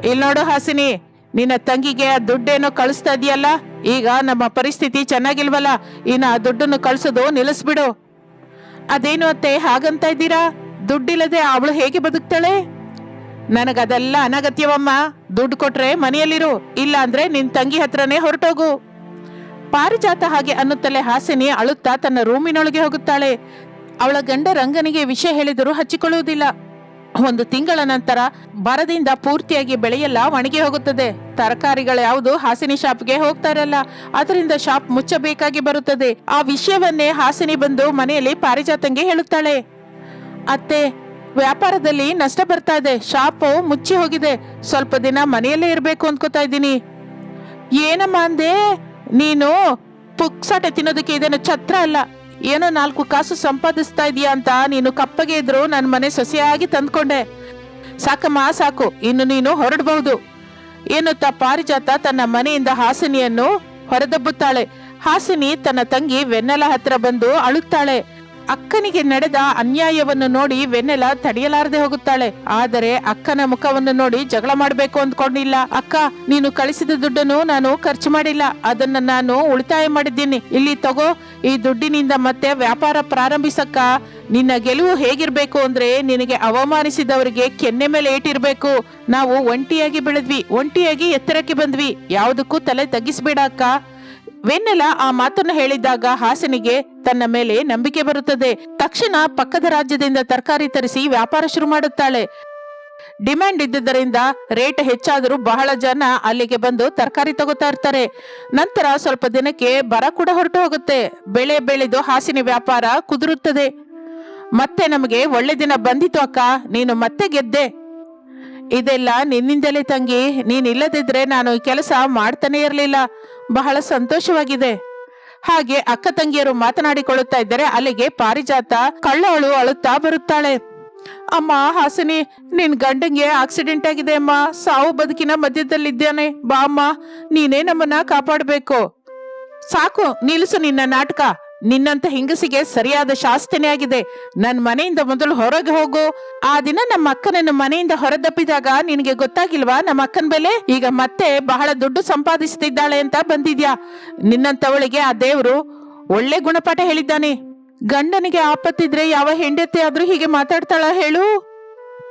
ಇಲ್ ನೋಡು ಹಾಸಿನಿ, ನಿನ್ನ ತಂಗಿಗೆ ಆ ದುಡ್ಡೇನೋ ಕಳಿಸ್ತಾ ಇದೆಯಲ್ಲ? ಈಗ ನಮ್ಮ ಪರಿಸ್ಥಿತಿ ಚೆನ್ನಾಗಿಲ್ವಲ್ಲ? ಇನ್ನು ಆ ದುಡ್ಡನ್ನು ಕಳ್ಸೋದು ನಿಲ್ಲಿಸ್ಬಿಡು. ಅದೇನು ಅತ್ತೆ, ಹಾಗಂತ ಇದ್ದೀರಾ? ದುಡ್ಡಿಲ್ಲದೆ ಅವಳು ಹೇಗೆ ಬದುಕ್ತಾಳೆ? ನನಗದೆಲ್ಲ ಅನಗತ್ಯವಮ್ಮ. ದುಡ್ಡು ಕೊಟ್ರೆ ಮನೆಯಲ್ಲಿರು, ಇಲ್ಲ ಅಂದ್ರೆ ನಿನ್ ತಂಗಿ ಹತ್ರನೇ ಹೊರಟೋಗು. ಪಾರಿಜಾತ ಹಾಗೆ ಅನ್ನುತ್ತಲೇ ಹಾಸಿನಿ ಅಳುತ್ತಾ ತನ್ನ ರೂಮಿನೊಳಗೆ ಹೋಗುತ್ತಾಳೆ. ಅವಳ ಗಂಡ ರಂಗನಿಗೆ ವಿಷಯ ಹೇಳಿದರೂ ಹಚ್ಚಿಕೊಳ್ಳುವುದಿಲ್ಲ. ಒಂದು ತಿಂಗಳ ನಂತರ ಬರದಿಂದ ಪೂರ್ತಿಯಾಗಿ ಬೆಳೆಯೆಲ್ಲ ಒಣಗಿ ಹೋಗುತ್ತದೆ. ತರಕಾರಿಗಳು ಯಾವುದು ಹಾಸಿನಿ ಶಾಪ್ಗೆ ಹೋಗ್ತಾ ಇರಲ್ಲ. ಅದರಿಂದ ಶಾಪ್ ಮುಚ್ಚಬೇಕಾಗಿ ಬರುತ್ತದೆ. ಆ ವಿಷಯವನ್ನೇ ಹಾಸಿನಿ ಬಂದು ಮನೆಯಲ್ಲಿ ಪಾರಿಜಾತಂಗೆ ಹೇಳುತ್ತಾಳೆ. ಅತ್ತೆ, ವ್ಯಾಪಾರದಲ್ಲಿ ನಷ್ಟ ಬರ್ತಾ ಇದೆ. ಶಾಪು ಮುಚ್ಚಿ ಹೋಗಿದೆ. ಸ್ವಲ್ಪ ದಿನ ಮನೆಯಲ್ಲೇ ಇರಬೇಕು ಅಂದ್ಕೋತಾ ಇದ್ದೀನಿ. ಏನಮ್ಮ ಅಂದೆ? ನೀನು ಪುಕ್ಸಾಟೆ ತಿನ್ನೋದಕ್ಕೆ ಇದೇನು ಛತ್ರ ಅಲ್ಲ. ಏನೋ ನಾಲ್ಕು ಕಾಸು ಸಂಪಾದಿಸ್ತಾ ಇದೀಯಾ ಅಂತ ನೀನು ಕಪ್ಪಗೆ ಇದ್ರು ನನ್ನ ಮನೆ ಸೊಸೆಯಾಗಿ ತಂದ್ಕೊಂಡೆ. ಸಾಕಮ್ಮ, ಸಾಕು. ಇನ್ನು ನೀನು ಹೊರಡಬಹುದು. ಎನ್ನುತ್ತಾ ಪಾರಿಜಾತ ತನ್ನ ಮನೆಯಿಂದ ಹಾಸಿನಿಯನ್ನು ಹೊರದಬ್ಬುತ್ತಾಳೆ. ಹಾಸಿನಿ ತನ್ನ ತಂಗಿ ವೆನ್ನೆಲ ಹತ್ರ ಬಂದು ಅಳುತ್ತಾಳೆ. ಅಕ್ಕನಿಗೆ ನಡೆದ ಅನ್ಯಾಯವನ್ನು ನೋಡಿ ವೆನ್ನೆಲ ತಡೆಯಲಾರದೆ ಹೋಗುತ್ತಾಳೆ. ಆದರೆ ಅಕ್ಕನ ಮುಖವನ್ನು ನೋಡಿ ಜಗಳ ಮಾಡಬೇಕು ಅಂದ್ಕೊಂಡಿಲ್ಲ. ಅಕ್ಕ, ನೀನು ಕಳಿಸಿದ ದುಡ್ಡನ್ನು ನಾನು ಖರ್ಚು ಮಾಡಿಲ್ಲ. ಅದನ್ನ ನಾನು ಉಳಿತಾಯ ಮಾಡಿದ್ದೀನಿ. ಇಲ್ಲಿ ತಗೋ. ಈ ದುಡ್ಡಿನಿಂದ ಮತ್ತೆ ವ್ಯಾಪಾರ ಪ್ರಾರಂಭಿಸಕ್ಕ. ನಿನ್ನ ಗೆಲುವು ಹೇಗಿರ್ಬೇಕು ಅಂದ್ರೆ ನಿನಗೆ ಅವಮಾನಿಸಿದವರಿಗೆ ಕೆನ್ನೆ ಮೇಲೆ ಏಟಿರ್ಬೇಕು. ನಾವು ಒಂಟಿಯಾಗಿ ಬೆಳೆದ್ವಿ. ಒಂಟಿಯಾಗಿ ಎತ್ತರಕ್ಕೆ ಬಂದ್ವಿ. ಯಾವುದಕ್ಕೂ ತಲೆ ತಗ್ಗಿಸ್ಬೇಡ, ಅಕ್ಕ. ವೆನ್ನೆಲ ಆ ಮಾತನ್ನು ಹೇಳಿದ್ದಾಗ ಹಾಸನಿಗೆ ತನ್ನ ಮೇಲೆ ನಂಬಿಕೆ ಬರುತ್ತದೆ. ತಕ್ಷಣ ಪಕ್ಕದ ರಾಜ್ಯದಿಂದ ತರಕಾರಿ ತರಿಸಿ ವ್ಯಾಪಾರ ಶುರು ಮಾಡುತ್ತಾಳೆ. ಡಿಮ್ಯಾಂಡ್ ಇದ್ದುದರಿಂದ ರೇಟ್ ಹೆಚ್ಚಾದರೂ ಬಹಳ ಜನ ಅಲ್ಲಿಗೆ ಬಂದು ತರಕಾರಿ ತಗೋತಾ ಇರ್ತಾರೆ. ನಂತರ ಸ್ವಲ್ಪ ದಿನಕ್ಕೆ ಬರ ಕೂಡ ಹೊರಟು ಹೋಗುತ್ತೆ. ಬೆಳೆ ಬೆಳೆದು ಹಾಸಿನ ವ್ಯಾಪಾರ ಕುದುರುತ್ತದೆ. ಮತ್ತೆ ನಮಗೆ ಒಳ್ಳೆ ದಿನ ಬಂದಿತು ಅಕ್ಕ. ನೀನು ಮತ್ತೆ ಗೆದ್ದೆ. ಇದೆಲ್ಲ ನಿನ್ನಿಂದಲೇ ತಂಗಿ ನೀನ್ ಇಲ್ಲದಿದ್ರೆ ನಾನು ಈ ಕೆಲಸ ಮಾಡ್ತಾನೆ ಇರಲಿಲ್ಲ. ಬಹಳ ಸಂತೋಷವಾಗಿದೆ. ಹಾಗೆ ಅಕ್ಕ ತಂಗಿಯರು ಮಾತನಾಡಿಕೊಳ್ಳುತ್ತಾ ಇದ್ದರೆ ಅಲ್ಲಿಗೆ ಪಾರಿಜಾತ ಕಳ್ಳವಳು ಅಳುತ್ತಾ ಬರುತ್ತಾಳೆ. ಅಮ್ಮ, ಹಾಸಿನಿ, ನಿನ್ ಗಂಡಂಗೆ ಆಕ್ಸಿಡೆಂಟ್ ಆಗಿದೆ ಅಮ್ಮ. ಸಾವು ಬದುಕಿನ ಮಧ್ಯದಲ್ಲಿದ್ದಾನೆ. ಬಾ ಅಮ್ಮ, ನೀನೇ ನಮ್ಮನ್ನ ಕಾಪಾಡಬೇಕು. ಸಾಕು ನಿಲ್ಲಿಸು ನಿನ್ನ ನಾಟಕ. ನಿನ್ನಂತ ಹೆಂಗಸಿಗೆ ಸರಿಯಾದ ಶಾಸ್ತಿನೇ ಆಗಿದೆ. ನನ್ನ ಮನೆಯಿಂದ ಮೊದಲು ಹೊರಗೆ ಹೋಗು. ಆ ದಿನ ನಮ್ಮ ಅಕ್ಕನನ್ನು ಮನೆಯಿಂದ ಹೊರದಪ್ಪಿದಾಗ ನಿನಗೆ ಗೊತ್ತಾಗಿಲ್ವಾ ನಮ್ಮ ಅಕ್ಕನ ಬೆಲೆ? ಈಗ ಮತ್ತೆ ಬಹಳ ದುಡ್ಡು ಸಂಪಾದಿಸ್ತಿದ್ದಾಳೆ ಅಂತ ಬಂದಿದ್ಯಾ? ನಿನ್ನಂತವಳಿಗೆ ಆ ದೇವರು ಒಳ್ಳೆ ಗುಣಪಾಠ ಹೇಳಿದ್ದಾನೆ. ಗಂಡನಿಗೆ ಆಪತ್ತಿದ್ರೆ ಯಾವ ಹೆಂಡತಿ ಆದ್ರೂ ಹೀಗೆ ಮಾತಾಡ್ತಾಳ ಹೇಳು?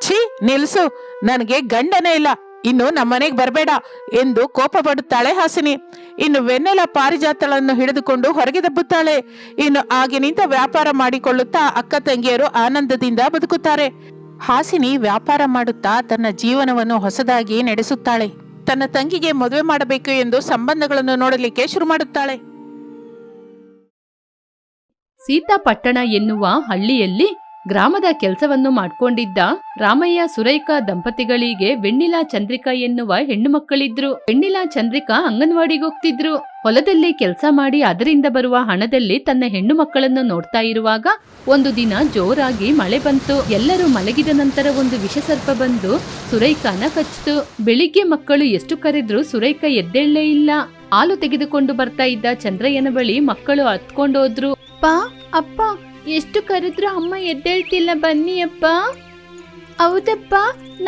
ಛೀ, ನಿಲ್ಸು. ನನಗೆ ಗಂಡನೇ ಇಲ್ಲ. ಇನ್ನು ನಮ್ಮನೆಗೆ ಬರಬೇಡ ಎಂದು ಕೋಪ ಪಡುತ್ತಾಳೆ ಹಾಸಿನಿ. ಇನ್ನು ವೆನ್ನೆಲ ಪಾರಿಜಾತಗಳನ್ನು ಹಿಡಿದುಕೊಂಡು ಹೊರಗೆ ದಬ್ಬುತ್ತಾಳೆ. ಇನ್ನು ಆಗಿನಿಂದ ವ್ಯಾಪಾರ ಮಾಡಿಕೊಳ್ಳುತ್ತಾ ಅಕ್ಕ ತಂಗಿಯರು ಆನಂದದಿಂದ ಬದುಕುತ್ತಾರೆ. ಹಾಸಿನಿ ವ್ಯಾಪಾರ ಮಾಡುತ್ತಾ ತನ್ನ ಜೀವನವನ್ನು ಹೊಸದಾಗಿ ನಡೆಸುತ್ತಾಳೆ. ತನ್ನ ತಂಗಿಗೆ ಮದುವೆ ಮಾಡಬೇಕು ಎಂದು ಸಂಬಂಧಗಳನ್ನು ನೋಡಲಿಕ್ಕೆ ಶುರು ಮಾಡುತ್ತಾಳೆ. ಸೀತಾಪಟ್ಟಣ ಎನ್ನುವ ಹಳ್ಳಿಯಲ್ಲಿ ಗ್ರಾಮದ ಕೆಲಸವನ್ನು ಮಾಡ್ಕೊಂಡಿದ್ದ ರಾಮಯ್ಯ ಸುರೈಕಾ ದಂಪತಿಗಳಿಗೆ ವೆಣ್ಣಿಲಾ ಚಂದ್ರಿಕಾ ಎನ್ನುವ ಹೆಣ್ಣು ಮಕ್ಕಳಿದ್ರು ವೆಣ್ಣಿಲಾ ಚಂದ್ರಿಕಾ ಅಂಗನವಾಡಿಗೆ ಹೋಗ್ತಿದ್ರು. ಹೊಲದಲ್ಲಿ ಕೆಲಸ ಮಾಡಿ ಅದರಿಂದ ಬರುವ ಹಣದಲ್ಲಿ ತನ್ನ ಹೆಣ್ಣು ಮಕ್ಕಳನ್ನು ನೋಡ್ತಾ ಇರುವಾಗ ಒಂದು ದಿನ ಜೋರಾಗಿ ಮಳೆ ಬಂತು. ಎಲ್ಲರೂ ಮಲಗಿದ ನಂತರ ಒಂದು ವಿಷಸರ್ಪ ಬಂದು ಸುರೈಕಾನ ಕಚ್ಚಿತು ಬೆಳಿಗ್ಗೆ ಮಕ್ಕಳು ಎಷ್ಟು ಕರೆದ್ರು ಸುರೈಕ ಎದ್ದೇಳಲೇ ಇಲ್ಲ. ಹಾಲು ತೆಗೆದುಕೊಂಡು ಬರ್ತಾ ಇದ್ದ ಚಂದ್ರಯ್ಯನ ಬಳಿ ಮಕ್ಕಳು ಹತ್ಕೊಂಡೋದ್ರು. ಅಪ್ಪ ಎಷ್ಟು ಕರೆದ್ರು ಅಮ್ಮ ಎದ್ದೇಳ್ತಿಲ್ಲ ಬನ್ನಿ ಅಪ್ಪ ಹೌದಪ್ಪ,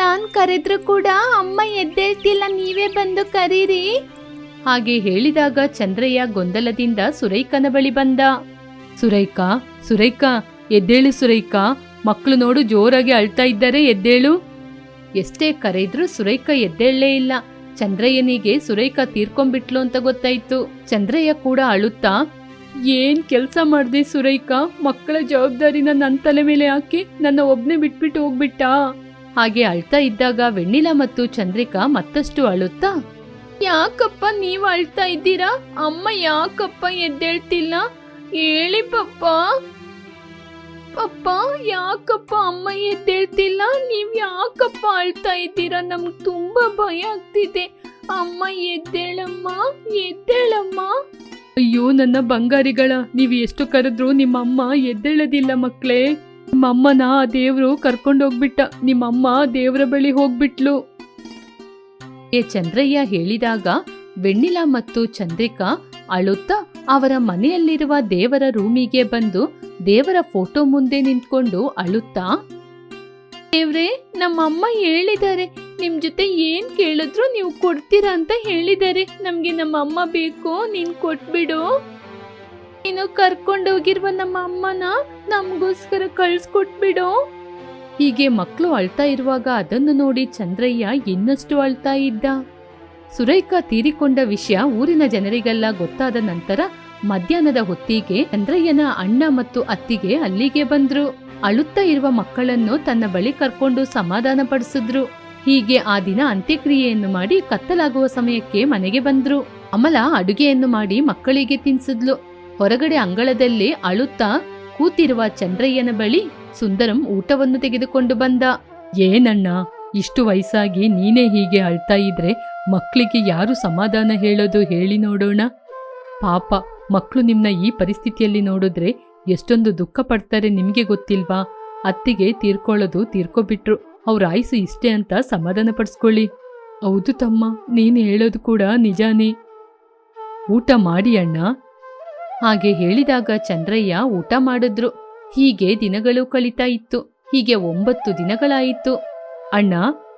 ನಾನು ಕರೆದ್ರು ಕೂಡ ಅಮ್ಮ ಎದ್ದೇಳ್ತಿಲ್ಲ, ನೀವೇ ಬಂದು ಕರೀರಿ. ಹಾಗೆ ಹೇಳಿದಾಗ ಚಂದ್ರಯ್ಯ ಗೊಂದಲದಿಂದ ಸುರೈಕನ ಬಳಿ ಬಂದ. ಸುರೈಕ ಸುರೈಕ, ಎದ್ದೇಳು ಸುರೈಕ ಮಕ್ಕಳು ನೋಡು ಜೋರಾಗಿ ಅಳ್ತಾ ಇದ್ದಾರೆ, ಎದ್ದೇಳು. ಎಷ್ಟೇ ಕರೆದ್ರು ಸುರೈಕ ಎದ್ದೇಳಲೇ ಇಲ್ಲ. ಚಂದ್ರಯ್ಯನಿಗೆ ಸುರೇಖ ತೀರ್ಕೊಂಡ್ಬಿಟ್ಲು ಅಂತ ಗೊತ್ತಾಯ್ತು. ಚಂದ್ರಯ್ಯ ಕೂಡ ಅಳುತ್ತಾ ಏನ್ ಕೆಲಸ ಮಾಡ್ದೆ ಸುರೈಕ ಮಕ್ಕಳ ಜವಾಬ್ದಾರಿನ ನನ್ನ ತಲೆ ಮೇಲೆ ಹಾಕಿ ನನ್ನ ಒಬ್ನೇ ಬಿಟ್ಬಿಟ್ಟು ಹೋಗ್ಬಿಟ್ಟಾ? ಹಾಗೆ ಅಳ್ತಾ ಇದ್ದಾಗ ವೆಣ್ಣಿಲ ಮತ್ತು ಚಂದ್ರಿಕಾ ಮತ್ತಷ್ಟು ಅಳುತ್ತಾ? ಯಾಕಪ್ಪ ನೀವು ಅಳ್ತಾ ಇದ್ದೀರಾ? ಅಮ್ಮ ಯಾಕಪ್ಪ ಎದ್ದೇಳ್ತಿಲ್ಲ? ಹೇಳಿ ಪಪ್ಪ. ಪಪ್ಪ, ಯಾಕಪ್ಪ ಅಮ್ಮ ಎದ್ದೇಳ್ತಿಲ್ಲ? ನೀವ್ ಯಾಕಪ್ಪ ಅಳ್ತಾ ಇದ್ದೀರಾ? ನಮ್ಗೆ ತುಂಬಾ ಭಯ ಆಗ್ತಿದೆ. ಅಮ್ಮ, ಎದ್ದೇಳಮ್ಮ ಎದ್ದೇಳಮ್ಮ. ಅಯ್ಯೋ, ನನ್ನ ಬಂಗಾರಿಗಳ, ನೀವು ಎಷ್ಟು ಕರೆದ್ರು ನಿಮ್ಮ ಅಮ್ಮ ಎದ್ದೇಳದಿಲ್ಲ ಮಕ್ಳೇ ನಿಮ್ಮಮ್ಮನ ಆ ದೇವ್ರು ಕರ್ಕೊಂಡೋಗ್ಬಿಟ್ಟ. ನಿಮ್ಮಮ್ಮ ದೇವ್ರ ಬಳಿ ಹೋಗ್ಬಿಟ್ಲು. ಏ ಚಂದ್ರಯ್ಯ ಹೇಳಿದಾಗ ವೆಣ್ಣಿಲ ಮತ್ತು ಚಂದ್ರಿಕಾ ಅಳುತ್ತಾ ಅವರ ಮನೆಯಲ್ಲಿರುವ ದೇವರ ರೂಮಿಗೆ ಬಂದು ದೇವರ ಫೋಟೋ ಮುಂದೆ ನಿಂತ್ಕೊಂಡು ಅಳುತ್ತಾ ದೇವ್ರೆ, ನಮ್ಮಮ್ಮ ಹೇಳಿದ್ದಾರೆ. ನಿಮ್ ಜೊತೆ ಏನ್ ಕೇಳಿದ್ರು ನೀವು ಕೊಡ್ತೀರಾ ಅಂತ ಹೇಳಿದ್ದಾರೆ. ನಮ್ಗೆ ನಮ್ಮ ಅಮ್ಮ ಬೇಕು, ನೀನ್ ಕೊಟ್ಬಿಡು. ನೀನು ಕರ್ಕೊಂಡೋಗಿರುವ ನಮ್ಮ ಅಮ್ಮನ ನಮಗೋಸ್ಕರ ಕಳ್ಸ್ಕೊಟ್ಬಿಡು. ಹೀಗೆ ಮಕ್ಕಳು ಅಳ್ತಾ ಇರುವಾಗ ಅದನ್ನು ನೋಡಿ ಚಂದ್ರಯ್ಯ ಇನ್ನಷ್ಟು ಅಳ್ತಾ ಇದ್ದ. ಸುರೈಕಾ ತೀರಿಕೊಂಡ ವಿಷಯ ಊರಿನ ಜನರಿಗೆಲ್ಲ ಗೊತ್ತಾದ ನಂತರ ಮಧ್ಯಾಹ್ನದ ಹೊತ್ತಿಗೆ ಚಂದ್ರಯ್ಯನ ಅಣ್ಣ ಮತ್ತು ಅತ್ತಿಗೆ ಅಲ್ಲಿಗೆ ಬಂದ್ರು. ಅಳುತ್ತಾ ಇರುವ ಮಕ್ಕಳನ್ನು ತನ್ನ ಬಳಿ ಕರ್ಕೊಂಡು ಸಮಾಧಾನ ಪಡಿಸಿದ್ರು. ಹೀಗೆ ಆ ದಿನ ಅಂತ್ಯಕ್ರಿಯೆಯನ್ನು ಮಾಡಿ ಕತ್ತಲಾಗುವ ಸಮಯಕ್ಕೆ ಮನೆಗೆ ಬಂದ್ರು. ಅಮಲ ಅಡುಗೆಯನ್ನು ಮಾಡಿ ಮಕ್ಕಳಿಗೆ ತಿನ್ಸಿದ್ಲು. ಹೊರಗಡೆ ಅಂಗಳದಲ್ಲಿ ಅಳುತ್ತಾ ಕೂತಿರುವ ಚಂದ್ರಯ್ಯನ ಬಳಿ ಸುಂದರಂ ಊಟವನ್ನು ತೆಗೆದುಕೊಂಡು ಬಂದ. ಏನಣ್ಣ, ಇಷ್ಟು ವಯಸ್ಸಾಗಿ ನೀನೇ ಹೀಗೆ ಅಳ್ತಾ ಇದ್ರೆ ಮಕ್ಕಳಿಗೆ ಯಾರು ಸಮಾಧಾನ ಹೇಳೋದು ಹೇಳಿ ನೋಡೋಣ? ಪಾಪ ಮಕ್ಕಳು ನಿಮ್ನ ಈ ಪರಿಸ್ಥಿತಿಯಲ್ಲಿ ನೋಡಿದ್ರೆ ಎಷ್ಟೊಂದು ದುಃಖ ಪಡ್ತಾರೆ ನಿಮಗೆ ಗೊತ್ತಿಲ್ವಾ? ಅತ್ತಿಗೆ ತೀರ್ಕೊಳ್ಳೋದು ತೀರ್ಕೊಬಿಟ್ರು. ಅವ್ರ ಆಯ್ಸು ಇಷ್ಟೇ ಅಂತ ಸಮಾಧಾನ ಪಡಿಸ್ಕೊಳ್ಳಿ. ಹೌದು ತಮ್ಮ, ನೀನು ಹೇಳೋದು ಕೂಡ ನಿಜಾನೇ. ಊಟ ಮಾಡಿ ಅಣ್ಣ. ಹಾಗೆ ಹೇಳಿದಾಗ ಚಂದ್ರಯ್ಯ ಊಟ ಮಾಡಿದ್ರು. ಹೀಗೆ ದಿನಗಳು ಕಳೀತಾ ಇತ್ತು. ಹೀಗೆ ಒಂಬತ್ತು ದಿನಗಳಾಯಿತು. ಅಣ್ಣ,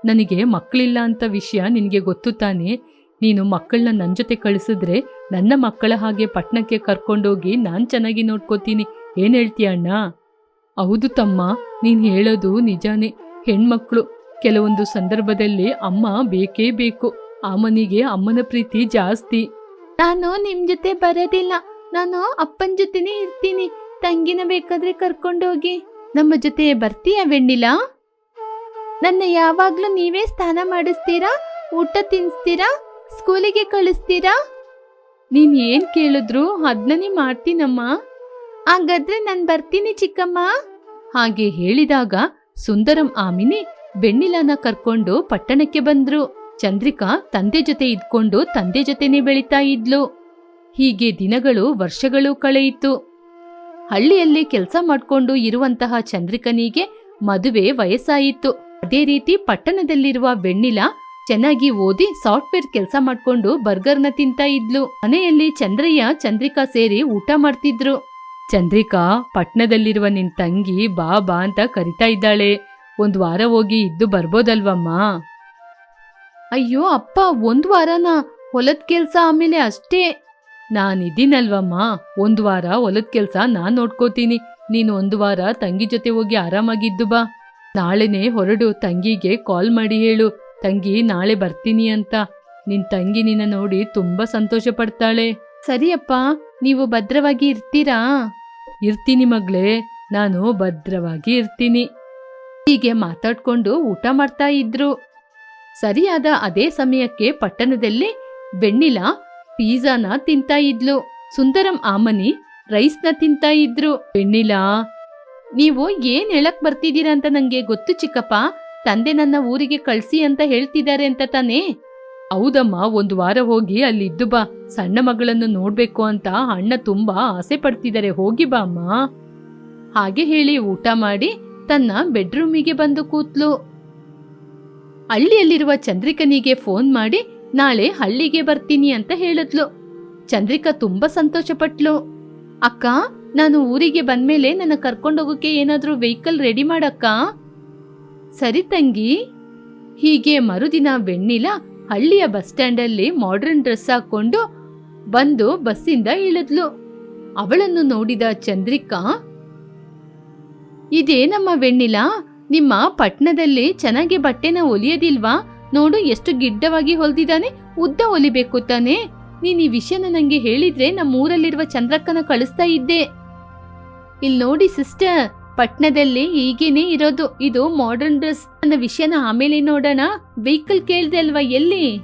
ನನಗೆ ಮಕ್ಕಳಿಲ್ಲ ಅಂತ ವಿಷಯ ನಿನಗೆ ಗೊತ್ತು ತಾನೇ? ನೀನು ಮಕ್ಕಳನ್ನ ನನ್ನ ಜೊತೆ ಕಳಿಸಿದ್ರೆ ನನ್ನ ಮಕ್ಕಳ ಹಾಗೆ ಪಟ್ಟಣಕ್ಕೆ ಕರ್ಕೊಂಡೋಗಿ ನಾನು ಚೆನ್ನಾಗಿ ನೋಡ್ಕೋತೀನಿ. ಏನು ಹೇಳ್ತೀಯ ಅಣ್ಣ? ಹೌದು ತಮ್ಮ, ನೀನು ಹೇಳೋದು ನಿಜಾನೇ. ಹೆಣ್ಮಕ್ಳು, ಕೆಲವೊಂದು ಸಂದರ್ಭದಲ್ಲಿ ಅಮ್ಮ ಬೇಕೇ ಬೇಕು. ಆ ಮನೆಗೆ ಅಮ್ಮನ ಪ್ರೀತಿ ಜಾಸ್ತಿ. ನಾನು ನಿಮ್ ಜೊತೆ ಬರೋದಿಲ್ಲ. ನಾನು ಅಪ್ಪನ ಜೊತೆನೇ ಇರ್ತೀನಿ. ತಂಗಿನ ಬೇಕಾದ್ರೆ ಕರ್ಕೊಂಡೋಗಿ. ನಮ್ಮ ಜೊತೆ ಬರ್ತೀಯ ವೆಣ್ಣಿಲ? ನನ್ನ ಯಾವಾಗ್ಲೂ ನೀವೇ ಸ್ನಾನ ಮಾಡಿಸ್ತೀರಾ? ಊಟ ತಿನ್ಸ್ತೀರಾ? ಸ್ಕೂಲಿಗೆ ಕಳಿಸ್ತೀರಾ? ನೀನ್ ಏನ್ ಕೇಳಿದ್ರು ಅದ್ನನೇ ಮಾಡ್ತೀನಮ್ಮ. ಹಾಗಾದ್ರೆ ನಾನ್ ಬರ್ತೀನಿ ಚಿಕ್ಕಮ್ಮ. ಹಾಗೆ ಹೇಳಿದಾಗ ಸುಂದರಂ ಆಮಿನಿ ಬೆಣ್ಣಿಲಾನ ಕರ್ಕೊಂಡು ಪಟ್ಟಣಕ್ಕೆ ಬಂದ್ರು. ಚಂದ್ರಿಕಾ ತಂದೆ ಜೊತೆ ಇದ್ಕೊಂಡು ತಂದೆ ಜೊತೆನೇ ಬೆಳಿತಾ ಇದ್ಲು. ಹೀಗೆ ದಿನಗಳು ವರ್ಷಗಳು ಕಳೆಯಿತು. ಹಳ್ಳಿಯಲ್ಲಿ ಕೆಲಸ ಮಾಡ್ಕೊಂಡು ಇರುವಂತಹ ಚಂದ್ರಿಕನಿಗೆ ಮದುವೆ ವಯಸ್ಸಾಯಿತು. ಅದೇ ರೀತಿ ಪಟ್ಟಣದಲ್ಲಿರುವ ಬೆಣ್ಣಿಲ ಚೆನ್ನಾಗಿ ಓದಿ ಸಾಫ್ಟ್ವೇರ್ ಕೆಲಸ ಮಾಡ್ಕೊಂಡು ಬರ್ಗರ್ನ ತಿಂತ ಇದ್ಲು. ಮನೆಯಲ್ಲಿ ಚಂದ್ರಯ್ಯ, ಚಂದ್ರಿಕಾ ಸೇರಿ ಊಟ ಮಾಡ್ತಿದ್ರು. ಚಂದ್ರಿಕಾ ಪಟ್ನದಲ್ಲಿರುವ ನಿನ್ ತಂಗಿ ಬಾ ಬಾ ಅಂತ ಕರಿತಾ ಇದ್ದಾಳೆ. ಒಂದ್ ವಾರ ಹೋಗಿ ಇದ್ದು ಬರ್ಬೋದಲ್ವಮ್ಮ? ಅಯ್ಯೋ, ಅಪ್ಪ, ಒಂದ್ ವಾರನ? ಹೊಲದ ಕೆಲ್ಸ ಆಮೇಲೆ ಅಷ್ಟೇ. ನಾನಿದ್ದೀನಲ್ವಮ್ಮ ಒಂದ್ ವಾರ ಹೊಲದ ಕೆಲ್ಸ ನಾನ್ ನೋಡ್ಕೋತೀನಿ. ನೀನು ಒಂದು ವಾರ ತಂಗಿ ಜೊತೆ ಹೋಗಿ ಆರಾಮಾಗಿದ್ದು ಬಾ. ನಾಳೆನೇ ಹೊರಡು ತಂಗಿಗೆ ಕಾಲ್ ಮಾಡಿ ಹೇಳು. ತಂಗಿ ನಾಳೆ ಬರ್ತೀನಿ ಅಂತ. ನಿನ್ ತಂಗಿ ನಿನ್ನ ನೋಡಿ ತುಂಬಾ ಸಂತೋಷ ಪಡ್ತಾಳೆ. ಸರಿಯಪ್ಪ ನೀವು ಭದ್ರವಾಗಿ ಇರ್ತೀರಾ? ಇರ್ತೀನಿ ಮಗ್ಳೇ ನಾನು ಭದ್ರವಾಗಿ ಇರ್ತೀನಿ. ಹೀಗೆ ಮಾತಾಡ್ಕೊಂಡು ಊಟ ಮಾಡ್ತಾ ಇದ್ರು. ಸರಿಯಾದ ಅದೇ ಸಮಯಕ್ಕೆ ಪಟ್ಟಣದಲ್ಲಿ ಬೆಣ್ಣಿಲ ಪಿಜ್ಜಾನ ತಿಂತಾ ಇದ್ಲು. ಸುಂದರಂ ಆಮನಿ ರೈಸ್ನ ತಿಂತಾ ಇದ್ರು. ಬೆಣ್ಣಿಲಾ ನೀವು ಏನ್ ಹೇಳಕ್ ಬರ್ತಿದ್ದೀರಾ ಅಂತ ನಂಗೆ ಗೊತ್ತು ಚಿಕ್ಕಪ್ಪ. ತಂದೆ ನನ್ನ ಊರಿಗೆ ಕಳ್ಸಿ ಅಂತ ಹೇಳ್ತಿದ್ದಾರೆ ಅಂತ ತಾನೇ? ಹೌದಮ್ಮ, ಒಂದು ವಾರ ಹೋಗಿ ಅಲ್ಲಿ ಇದ್ದು ಬಾ. ಸಣ್ಣ ಮಗಳನ್ನು ನೋಡ್ಬೇಕು ಅಂತ ಅಣ್ಣ ತುಂಬಾ ಆಸೆ ಪಡ್ತಿದ್ದಾರೆ. ಹೋಗಿ ಬಾ ಅಮ್ಮ. ಹಾಗೆ ಹೇಳಿ ಊಟ ಮಾಡಿ ತನ್ನ ಬೆಡ್ರೂಮಿಗೆ ಬಂದು ಕೂತ್ಲು. ಹಳ್ಳಿಯಲ್ಲಿರುವ ಚಂದ್ರಿಕನಿಗೆ ಫೋನ್ ಮಾಡಿ, ನಾಳೆ ಹಳ್ಳಿಗೆ ಬರ್ತೀನಿ ಅಂತ ಹೇಳಿದ್ಲು. ಚಂದ್ರಿಕಾ ತುಂಬಾ ಸಂತೋಷಪಟ್ಲು. ಅಕ್ಕ, ನಾನು ಊರಿಗೆ ಬಂದ್ಮೇಲೆ ನನ್ನ ಕರ್ಕೊಂಡೋಗಕ್ಕೆ ಏನಾದರೂ ವೆಹಿಕಲ್ ರೆಡಿ ಮಾಡಕ್ಕ? ಸರಿ ತಂಗಿ. ಹೀಗೆ ಮರುದಿನ ವೆಣ್ಣಿಲ ಹಳ್ಳಿಯ ಬಸ್ ಸ್ಟ್ಯಾಂಡಲ್ಲಿ ಮಾಡ್ರನ್ ಡ್ರೆಸ್ ಹಾಕೊಂಡು ಬಂದು ಬಸ್ಸಿಂದ ಇಳಿದ್ಲು. ಅವಳನ್ನು ನೋಡಿದ ಚಂದ್ರಿಕಾ ಇದೇನಮ್ಮ ವೆಣ್ಣಿಲ ನಿಮ್ಮ ಪಟ್ಟಣದಲ್ಲಿ ಚೆನ್ನಾಗಿ ಬಟ್ಟೆನ ಹೊಲಿಯೋದಿಲ್ವಾ ನೋಡು ಎಷ್ಟು ಗಿಡ್ಡವಾಗಿ ಹೊಲ್ದಿದ್ದಾನೆ, ಉದ್ದ ಹೊಲಿಬೇಕು ತಾನೆ. ನೀನು ಈ ವಿಷಯನ ನಂಗೆ ಹೇಳಿದ್ರೆ ನಮ್ಮ ಊರಲ್ಲಿರುವ ಚಂದ್ರಕ್ಕನ ಕಳಿಸ್ತಾ ಇದ್ದೆ. ಇಲ್ಲಿ ನೋಡಿ ಸಿಸ್ಟರ್ ಪಟ್ನದಲ್ಲಿ ಹೀಗೇನೆ ಇರೋದು ಇದು ಮಾಡರ್ನ್ ಡ್ರೆಸ್ ನನ್ನ ವಿಷಯನ ಆಮೇಲೆ ನೋಡೋಣ. ವೆಹಿಕಲ್ ಕೇಳ್ದೆ ಅಲ್ವಾ ಎಲ್ಲಿ?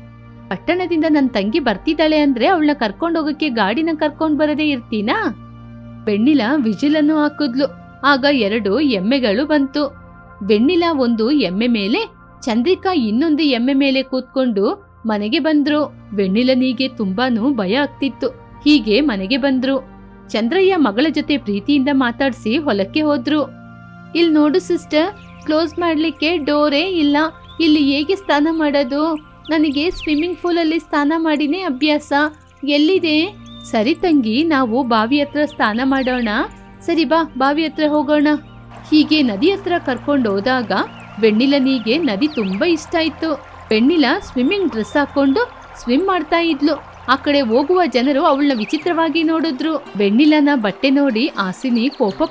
ಪಟ್ಟಣದಿಂದ ನನ್ನ ತಂಗಿ ಬರ್ತಿದ್ದಾಳೆ ಅಂದ್ರೆ ಅವಳನ್ನ ಕರ್ಕೊಂಡು ಹೋಗಕ್ಕೆ ಗಾಡಿನ ಕರ್ಕೊಂಡು ಬರದೇ ಇರ್ತೀನಾ? ಬೆಣ್ಣಿಲ ವಿಜಿಲನ್ನು ಹಾಕಿದ್ಲು. ಆಗ ಎರಡು ಎಮ್ಮೆಗಳು ಬಂತು. ಬೆಣ್ಣಿಲ ಒಂದು ಎಮ್ಮೆ ಮೇಲೆ, ಚಂದ್ರಿಕಾ ಇನ್ನೊಂದು ಎಮ್ಮೆ ಮೇಲೆ ಕೂತ್ಕೊಂಡು ಮನೆಗೆ ಬಂದ್ರು. ಬೆಣ್ಣಿಲನಿಗೆ ತುಂಬಾನು ಭಯ ಆಗ್ತಿತ್ತು. ಹೀಗೆ ಮನೆಗೆ ಬಂದ್ರು. ಚಂದ್ರಯ್ಯ ಮಗಳ ಜೊತೆ ಪ್ರೀತಿಯಿಂದ ಮಾತಾಡಿಸಿ ಹೊಲಕ್ಕೆ ಹೋದ್ರು. ಇಲ್ಲಿ ನೋಡು ಸಿಸ್ಟರ್, ಕ್ಲೋಸ್ ಮಾಡ್ಲಿಕ್ಕೆ ಡೋರೇ ಇಲ್ಲ. ಇಲ್ಲಿ ಹೇಗೆ ಸ್ನಾನ ಮಾಡೋದು? ನನಗೆ ಸ್ವಿಮ್ಮಿಂಗ್ ಪೂಲಲ್ಲಿ ಸ್ನಾನ ಮಾಡಿನೇ ಅಭ್ಯಾಸ. ಎಲ್ಲಿದೆ? ಸರಿ ತಂಗಿ, ನಾವು ಬಾವಿ ಹತ್ರ ಸ್ನಾನ ಮಾಡೋಣ. ಸರಿ ಬಾ, ಬಾವಿ ಹತ್ರ ಹೋಗೋಣ. ಹೀಗೆ ನದಿ ಹತ್ರ ಕರ್ಕೊಂಡು ಹೋದಾಗ ಬೆಣ್ಣಿಲನಿಗೆ ನದಿ ತುಂಬಾ ಇಷ್ಟ ಆಯ್ತು. ಬೆಣ್ಣಿಲ ಸ್ವಿಮ್ಮಿಂಗ್ ಡ್ರೆಸ್ ಹಾಕೊಂಡು ಸ್ವಿಮ್ ಮಾಡ್ತಾ ಇದ್ಲು. ಆ ಕಡೆ ಹೋಗುವ ಜನರು ಅವಳನ್ನ ವಿಚಿತ್ರವಾಗಿ ನೋಡಿದ್ರು. ಬೆಣ್ಣಿಲನ ಬಟ್ಟೆ ನೋಡಿ ಆಸಿನಿ ಕೋಪ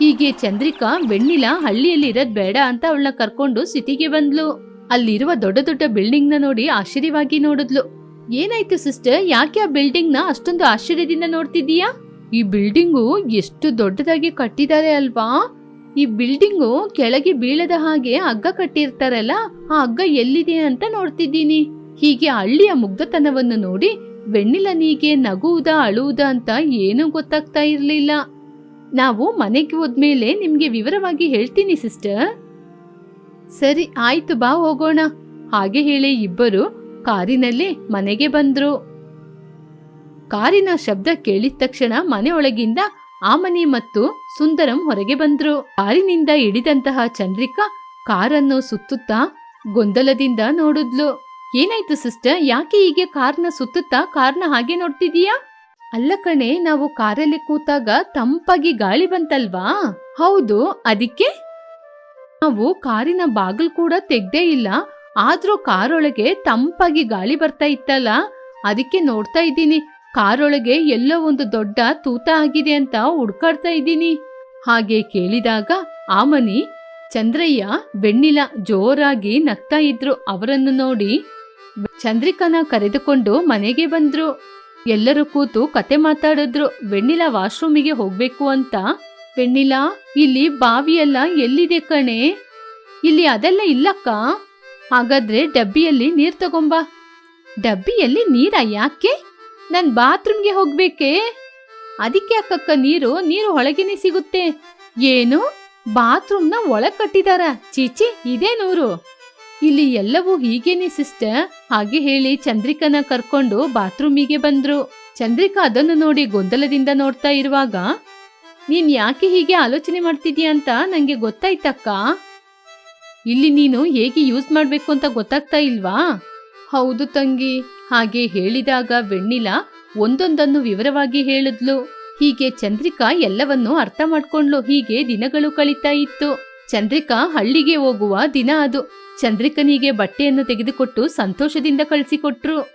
ಹೀಗೆ ಚಂದ್ರಿಕಾ ಬೆಣ್ಣಿಲ ಹಳ್ಳಿಯಲ್ಲಿ ಇರೋದ್ ಬೇಡ ಅಂತ ಅವಳನ್ನ ಕರ್ಕೊಂಡು ಸಿಟಿಗೆ ಬಂದ್ಲು. ಅಲ್ಲಿರುವ ದೊಡ್ಡ ದೊಡ್ಡ ಬಿಲ್ಡಿಂಗ್ನ ನೋಡಿ ಆಶ್ಚರ್ಯವಾಗಿ ನೋಡಿದ್ಲು. ಏನಾಯ್ತು ಸಿಸ್ಟರ್, ಯಾಕೆ ಆ ಬಿಲ್ಡಿಂಗ್ನ ಅಷ್ಟೊಂದು ಆಶ್ಚರ್ಯದಿಂದ ನೋಡ್ತಿದ್ದೀಯಾ? ಈ ಬಿಲ್ಡಿಂಗು ಎಷ್ಟು ದೊಡ್ಡದಾಗಿ ಕಟ್ಟಿದ್ದಾರೆ ಅಲ್ವಾ? ಈ ಬಿಲ್ಡಿಂಗು ಕೆಳಗೆ ಬೀಳದ ಹಾಗೆ ಹಗ್ಗ ಕಟ್ಟಿರ್ತಾರಲ್ಲ, ಆ ಹಗ್ಗ ಎಲ್ಲಿದೆ ಅಂತ ನೋಡ್ತಿದ್ದೀನಿ. ಹೀಗೆ ಹಳ್ಳಿಯ ಮುಗ್ಧತನವನ್ನು ನೋಡಿ ವೆಣ್ಣಿಲನಿಗೆ ನಗುವುದ ಅಳುವುದ ಅಂತ ಏನೂ ಗೊತ್ತಾಗ್ತಾ ಇರಲಿಲ್ಲ. ನಾವು ಮನೆಗೆ ಹೋದ್ಮೇಲೆ ನಿಮ್ಗೆ ವಿವರವಾಗಿ ಹೇಳ್ತೀನಿ, ಸಿಸ್ಟರ್. ಸರಿ, ಆಯ್ತು, ಬಾ, ಹೋಗೋಣ. ಹಾಗೆ ಹೇಳಿ ಇಬ್ಬರು ಕಾರಿನಲ್ಲಿ ಮನೆಗೆ ಬಂದ್ರು. ಕಾರಿನ ಶಬ್ದ ಕೇಳಿದ ತಕ್ಷಣ ಮನೆಯೊಳಗಿಂದ ಆಮನಿ ಮತ್ತು ಸುಂದರಂ ಹೊರಗೆ ಬಂದ್ರು. ಕಾರಿನಿಂದ ಇಳಿದಂತಹ ಚಂದ್ರಿಕಾ ಕಾರನ್ನು ಸುತ್ತುತ್ತಾ ಗೊಂದಲದಿಂದ ನೋಡಿದ್ಲು. ಏನಾಯ್ತು ಸಿಸ್ಟರ್? ಯಾಕೆ ಹೀಗೆ ಕಾರ್ನ ಸುತ್ತುತ್ತಾ ಕಾರ್ನ ಹಾಗೆ ನೋಡ್ತಿದೀಯಾ? ಅಲ್ಲ ಕಣೆ, ನಾವು ಕಾರಲ್ಲಿ ಕೂತಾಗ ತಂಪಾಗಿ ಗಾಳಿ ಬಂತಲ್ವಾ? ಹೌದು, ಅದಕ್ಕೆ? ನಾವು ಕಾರಿನ ಬಾಗಿಲು ಕೂಡ ತೆಗ್ದೇ ಇಲ್ಲ, ಆದ್ರೂ ಕಾರೊಳಗೆ ತಂಪಾಗಿ ಗಾಳಿ ಬರ್ತಾ ಇತ್ತಲ್ಲ? ಅದಕ್ಕೆ ನೋಡ್ತಾ ಇದ್ದೀನಿ, ಕಾರೊಳಗೆ ಎಲ್ಲೋ ಒಂದು ದೊಡ್ಡ ತೂತ ಆಗಿದೆ ಅಂತ ಹುಡ್ಕಾಡ್ತಾ ಇದ್ದೀನಿ. ಹಾಗೆ ಕೇಳಿದಾಗ ಆಮನಿ, ಚಂದ್ರಯ್ಯ ಬೆಣ್ಣಿಲ ಜೋರಾಗಿ ನಗ್ತಾ ಇದ್ರು ಅವರನ್ನು ನೋಡಿ. ಚಂದ್ರಿಕನ ಕರೆದುಕೊಂಡು ಮನೆಗೆ ಬಂದ್ರು. ಎಲ್ಲರೂ ಕೂತು ಕತೆ ಮಾತಾಡಿದ್ರು. ವೆಣ್ಣಿಲಾ ವಾಶ್ರೂಮಿಗೆ ಹೋಗ್ಬೇಕು ಅಂತ. ವೆಣ್ಣಿಲಾ, ಇಲ್ಲಿ ಬಾವಿಯೆಲ್ಲ ಎಲ್ಲಿದೆ ಕಣೆ? ಇಲ್ಲಿ ಅದೆಲ್ಲ ಇಲ್ಲಕ್ಕ. ಹಾಗಾದ್ರೆ ಡಬ್ಬಿಯಲ್ಲಿ ನೀರ್ ತಗೊಂಬ. ಡಬ್ಬಿಯಲ್ಲಿ ನೀರ ಯಾಕೆ? ನನ್ ಬಾತ್ರೂಮ್ಗೆ ಹೋಗ್ಬೇಕೆ? ಅದಕ್ಕೆ ಅಕ್ಕಕ್ಕ, ನೀರು ನೀರು ಒಳಗೇನೆ ಸಿಗುತ್ತೆ. ಏನು? ಬಾತ್ರೂಮ್ನ ಒಳಗ್ ಕಟ್ಟಿದಾರ. ಚೀಚಿ ಇದೇ ನೂರು. ಇಲ್ಲಿ ಎಲ್ಲವೂ ಹೀಗೇನೆ, ಸಿಸ್ಟರ್. ಹಾಗೆ ಹೇಳಿ ಚಂದ್ರಿಕನ ಕರ್ಕೊಂಡು ಬಾತ್ರೂಮಿಗೆ ಬಂದ್ರು. ಚಂದ್ರಿಕಾ ಅದನ್ನು ನೋಡಿ ಗೊಂದಲದಿಂದ ನೋಡ್ತಾ ಇರುವಾಗ, ನೀನ್ ಯಾಕೆ ಹೀಗೆ ಆಲೋಚನೆ ಮಾಡ್ತಿದ್ಯಾ ಅಂತ ನಂಗೆ ಗೊತ್ತಾಯ್ತಕ್ಕ. ಇಲ್ಲಿ ನೀನು ಹೇಗೆ ಯೂಸ್ ಮಾಡ್ಬೇಕು ಅಂತ ಗೊತ್ತಾಗ್ತಾ ಇಲ್ವಾ? ಹೌದು ತಂಗಿ. ಹಾಗೆ ಹೇಳಿದಾಗ ಬೆಣ್ಣಿಲ ಒಂದೊಂದನ್ನು ವಿವರವಾಗಿ ಹೇಳಿದ್ಲು. ಹೀಗೆ ಚಂದ್ರಿಕಾ ಎಲ್ಲವನ್ನೂ ಅರ್ಥ ಮಾಡ್ಕೊಂಡ್ಲು. ಹೀಗೆ ದಿನಗಳು ಕಳೀತಾ ಇತ್ತು. ಚಂದ್ರಿಕಾ ಹಳ್ಳಿಗೆ ಹೋಗುವ ದಿನ ಅದು. ಚಂದ್ರಿಕನಿಗೆ ಬಟ್ಟೆಯನ್ನು ತೆಗೆದುಕೊಟ್ಟು ಸಂತೋಷದಿಂದ ಕಳಿಸಿಕೊಟ್ರು.